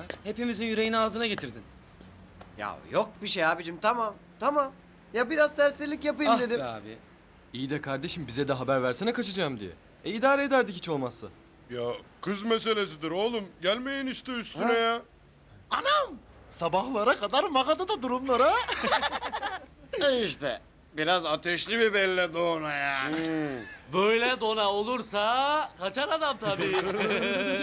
ya. Hepimizin yüreğini ağzına getirdin. Ya yok bir şey abicim tamam tamam. Ya biraz serserilik yapayım ah dedim. be abi. İyi de kardeşim bize de haber versene kaçacağım diye. E idare ederdik hiç olmazsa. Ya kız meselesidir oğlum. Gelmeyin işte üstüne Ha? ya. Sabahlara kadar Magada'da durumlara. İşte biraz ateşli bir belli doğuna yani. Böyle dona olursa kaçar adam tabii.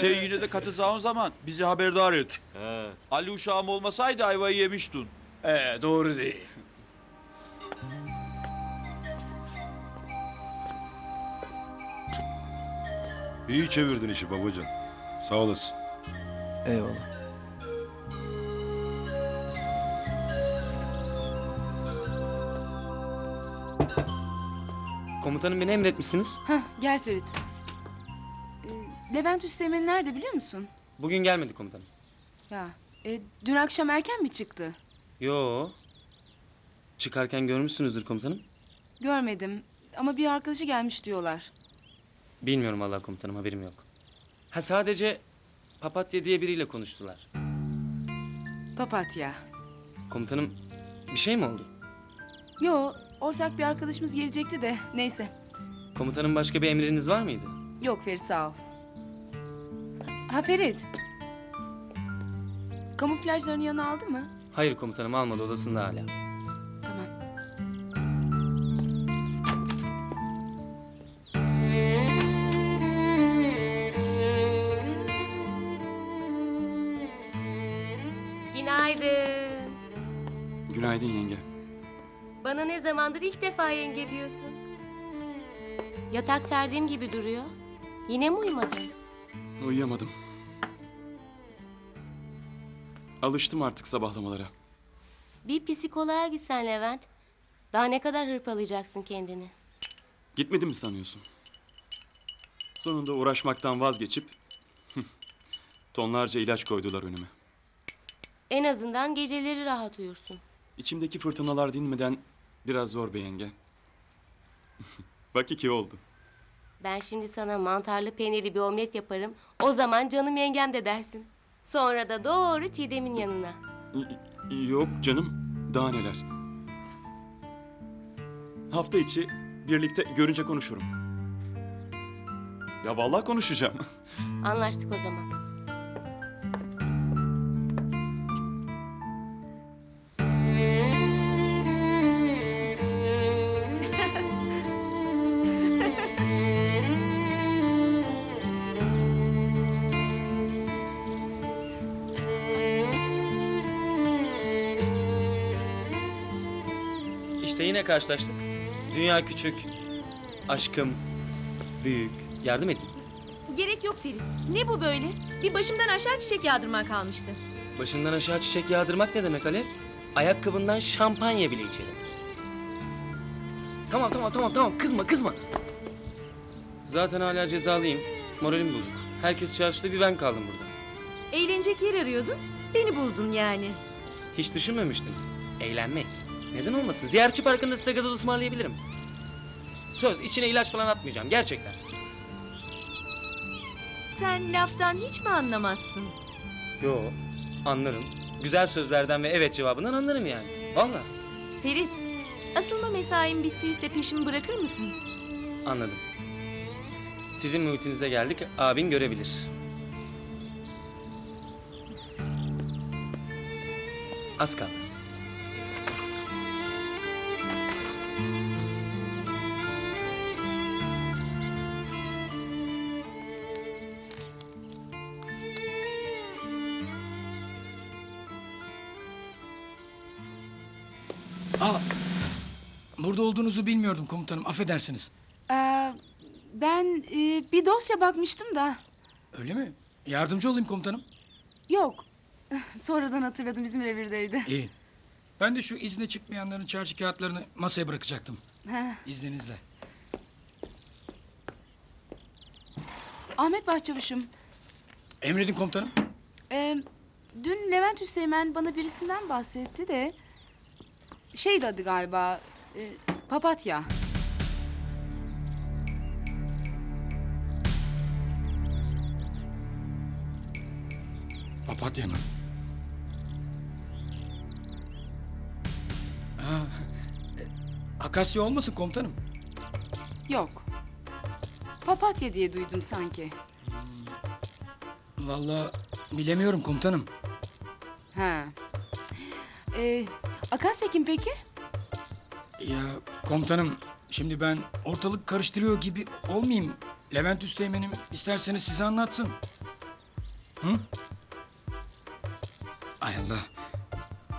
Sen yine de katılacağın zaman bizi haberdar et. He. Ali uşağım olmasaydı ayvayı yemiştin. Ee doğru değil. İyi çevirdin işi babacan. Sağ olasın. Eyvallah. Komutanım beni emretmişsiniz. Heh, gel Ferit. Ee, Levent Üsteğmen nerede biliyor musun? Bugün gelmedi komutanım. Ya, e, dün akşam erken mi çıktı? Yo. Çıkarken görmüşsünüzdür komutanım. Görmedim ama bir arkadaşı gelmiş diyorlar. Bilmiyorum vallahi komutanım haberim yok. Ha sadece papatya diye biriyle konuştular. Papatya. Komutanım bir şey mi oldu? Yo, ortak bir arkadaşımız gelecekti de neyse. Komutanım başka bir emriniz var mıydı? Yok Ferit sağ ol. Ha Ferit. Kamuflajlarını yanına aldı mı? Hayır komutanım almadı odasında hala. Tamam. Günaydın. Günaydın yenge. Bana ne zamandır ilk defa yenge diyorsun. Yatak serdiğim gibi duruyor. Yine mi uyumadın? Uyuyamadım. Alıştım artık sabahlamalara. Bir psikoloğa gitsen Levent. Daha ne kadar hırpalayacaksın kendini? Gitmedim mi sanıyorsun? Sonunda uğraşmaktan vazgeçip tonlarca ilaç koydular önüme. En azından geceleri rahat uyursun. İçimdeki fırtınalar dinmeden biraz zor be yenge. Bak iki oldu. Ben şimdi sana mantarlı peynirli bir omlet yaparım. O zaman canım yengem de dersin. Sonra da doğru Çiğdem'in yanına. Yok canım, daha neler. Hafta içi birlikte görünce konuşurum. Ya vallahi konuşacağım. Anlaştık o zaman. İşte yine karşılaştık. Dünya küçük, aşkım büyük. Yardım edin. Gerek yok Ferit. Ne bu böyle? Bir başımdan aşağı çiçek yağdırman kalmıştı. Başından aşağı çiçek yağdırmak ne demek Alev? Ayakkabından şampanya bile içelim. Tamam tamam tamam tamam kızma kızma. Zaten hala cezalıyım. Moralim bozuk. Herkes çarşıda bir ben kaldım burada. Eğlenecek yer arıyordun. Beni buldun yani. Hiç düşünmemiştim. Eğlenmek. Neden olmasın? Ziyaretçi parkında size gazoz ısmarlayabilirim. Söz içine ilaç falan atmayacağım gerçekten. Sen laftan hiç mi anlamazsın? Yo anlarım. Güzel sözlerden ve evet cevabından anlarım yani. Vallahi Ferit, asılma mesain bittiyse peşimi bırakır mısın? anladım. Sizin muhitinize geldik abin görebilir. Az kaldı. Aa, burada olduğunuzu bilmiyordum komutanım. Affedersiniz. Ee, ben e, bir dosya bakmıştım da. Öyle mi? Yardımcı olayım komutanım. Yok. Sonradan hatırladım bizim revirdeydi. İyi. Ben de şu izne çıkmayanların çarşı kağıtlarını masaya bırakacaktım. Heh. İzninizle. Ahmet Bahçavuş'um. Emredin komutanım. Ee, dün Levent Üsteğmen bana birisinden bahsetti de... Şeydi adı galiba... e, papatya. Papatya mı? Ha, e, Akasya olmasın komutanım. Yok. Papatya diye duydum sanki. Vallahi bilemiyorum komutanım. Ha. Ee, Akasya kim peki? Ya komutanım şimdi ben ortalık karıştırıyor gibi olmayayım. Levent Üsteğmen'im isterseniz size anlatsın. Hı? Ay Allah.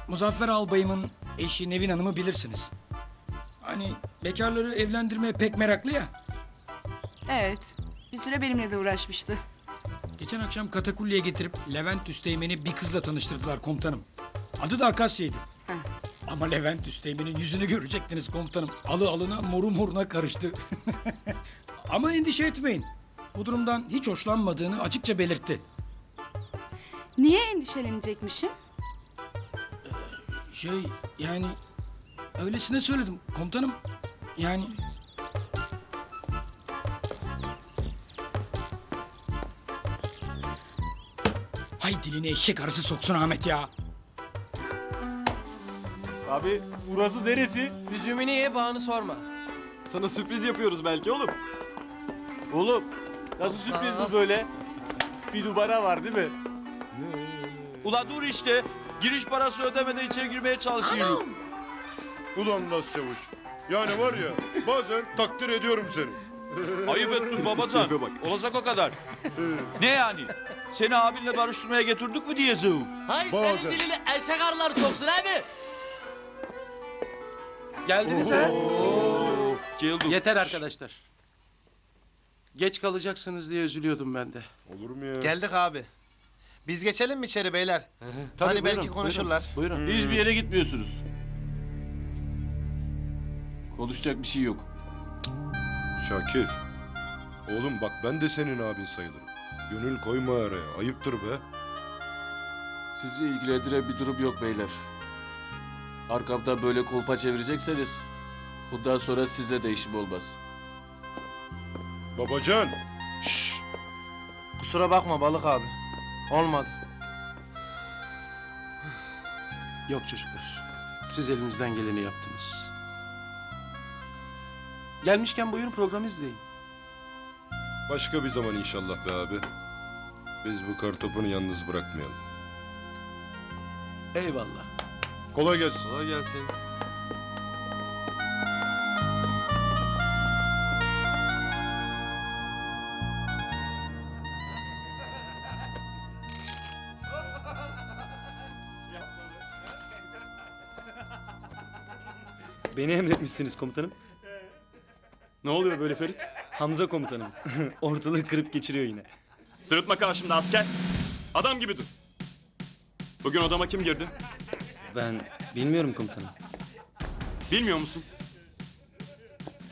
Muzaffer Albayım'ın eşi Nevin Hanım'ı bilirsiniz. Hani bekarları evlendirmeye pek meraklı ya. Evet. Bir süre benimle de uğraşmıştı. Geçen akşam katakulliye getirip Levent Üsteğmen'i bir kızla tanıştırdılar komutanım. Adı da Akasya'ydı. Ama Levent Üsteğmen'in yüzünü görecektiniz komutanım. Alı alına moru moruna karıştı. Ama endişe etmeyin. Bu durumdan hiç hoşlanmadığını açıkça belirtti. Niye endişelenecekmişim? Şey yani öylesine söyledim komutanım. Yani Hay diline eşek arısı soksun Ahmet ya. Abi burası neresi? Üzümünü ye bağını sorma. Sana sürpriz yapıyoruz belki oğlum. Oğlum nasıl sürpriz bu böyle? Bir numara var değil mi? Ula dur işte. Giriş parası ödemeden içeri girmeye çalışıyorum. Ulan Nas Çavuş. Yani var ya bazen takdir ediyorum seni. Ayıp ettin babacan. Bak. Olacak o kadar. ne yani? Seni abinle barıştırmaya getirdik mi diye zıv. Hay Bazen. senin dilini eşek arıları soksun abi. Geldiniz ha? Ceylduk. Yeter arkadaşlar. Geç kalacaksınız diye üzülüyordum ben de. Olur mu ya? Geldik abi. Biz geçelim mi içeri beyler? Tabii, Hani belki konuşurlar. Buyurun. buyurun. Hiçbir yere gitmiyorsunuz. Konuşacak bir şey yok. Şakir. Oğlum bak ben de senin abin sayılırım. Gönül koyma araya. Ayıptır be. Sizi ilgilendiren bir durum yok beyler. Arkamdan böyle kolpa çevirecekseniz bundan sonra size de işim olmaz. Babacan. Kusura bakma balık abi. Olmadı. Yok çocuklar. Siz elinizden geleni yaptınız. Gelmişken buyurun programı izleyin. Başka bir zaman inşallah be abi. Biz bu kartopunu yalnız bırakmayalım. Eyvallah. Kolay gelsin. Kolay gelsin. Beni emretmişsiniz komutanım. Ne oluyor böyle Ferit? Hamza komutanım. Ortalığı kırıp geçiriyor yine. Sırıtma karşımda asker. Adam gibi dur. Bugün odama kim girdi? Ben bilmiyorum komutanım. Bilmiyor musun?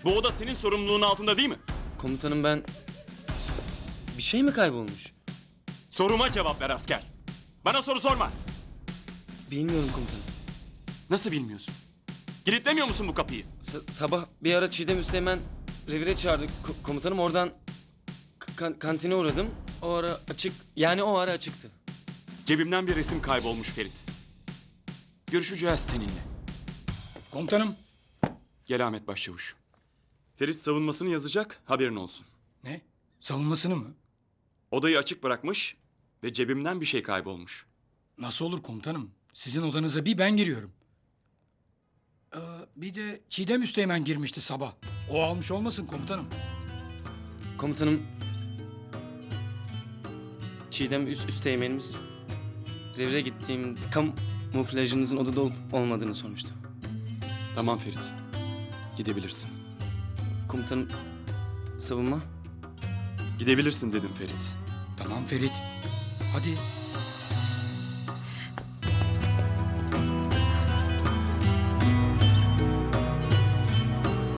Bu oda senin sorumluluğun altında değil mi? Komutanım ben... Bir şey mi kaybolmuş? Soruma cevap ver asker. Bana soru sorma. Bilmiyorum komutanım. Nasıl bilmiyorsun? Kilitlemiyor musun bu kapıyı? Sa- sabah bir ara Çiğdem Üsteğmen revire çağırdı ko- komutanım. Oradan kan- kantine uğradım. O ara açık... Yani o ara açıktı. Cebimden bir resim kaybolmuş Ferit. Görüşeceğiz seninle. Komutanım. Gel Ahmet Başçavuş. Ferit savunmasını yazacak, haberin olsun. Ne? Savunmasını mı? Odayı açık bırakmış ve cebimden bir şey kaybolmuş. Nasıl olur komutanım? Sizin odanıza bir ben giriyorum. Ee, bir de Çiğdem Üsteğmen girmişti sabah. O almış olmasın komutanım. Komutanım... Çiğdem üst üsteğmenimiz... Revire gittiğim kamuflajınızın odada olup olmadığını sormuştu. Tamam Ferit. Gidebilirsin. Komutanım... Savunma? Gidebilirsin dedim Ferit. Tamam Ferit. Hadi